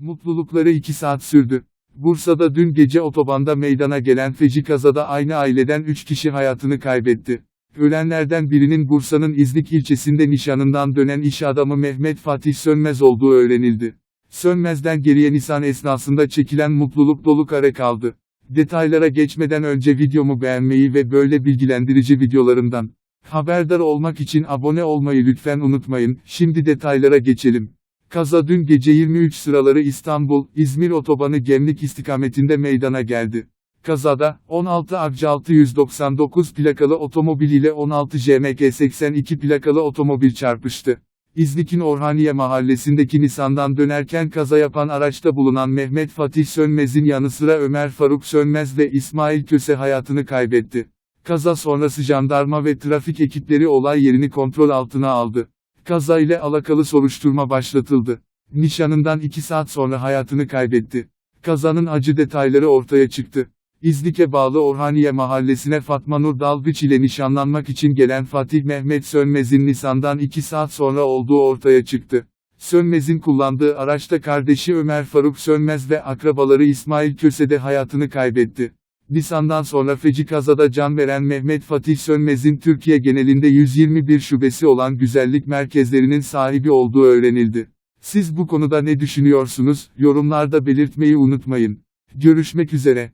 Mutlulukları 2 saat sürdü. Bursa'da dün gece otobanda meydana gelen feci kazada aynı aileden 3 kişi hayatını kaybetti. Ölenlerden birinin Bursa'nın İznik ilçesinde nişanından dönen iş adamı Mehmet Fatih Sönmez olduğu öğrenildi. Sönmez'den geriye Nisan esnasında çekilen mutluluk dolu kare kaldı. Detaylara geçmeden önce videomu beğenmeyi ve böyle bilgilendirici videolarımdan haberdar olmak için abone olmayı lütfen unutmayın. Şimdi detaylara geçelim. Kaza dün gece 23 sıraları İstanbul-İzmir otobanı Gemlik istikametinde meydana geldi. Kazada, 16 Avcı 699 plakalı otomobil ile 16 JMK 82 plakalı otomobil çarpıştı. İznik'in Orhaniye mahallesindeki Nisan'dan dönerken kaza yapan araçta bulunan Mehmet Fatih Sönmez'in yanı sıra Ömer Faruk Sönmez ve İsmail Köse hayatını kaybetti. Kaza sonrası jandarma ve trafik ekipleri olay yerini kontrol altına aldı. Kaza ile alakalı soruşturma başlatıldı. Nişanından 2 saat sonra hayatını kaybetti. Kazanın acı detayları ortaya çıktı. İznik'e bağlı Orhaniye mahallesine Fatma Nur Dalgıç ile nişanlanmak için gelen Fatih Mehmet Sönmez'in Nisan'dan 2 saat sonra olduğu ortaya çıktı. Sönmez'in kullandığı araçta kardeşi Ömer Faruk Sönmez ve akrabaları İsmail Köse de hayatını kaybetti. Nisan'dan sonra feci kazada can veren Mehmet Fatih Sönmez'in Türkiye genelinde 121 şubesi olan güzellik merkezlerinin sahibi olduğu öğrenildi. Siz bu konuda ne düşünüyorsunuz? Yorumlarda belirtmeyi unutmayın. Görüşmek üzere.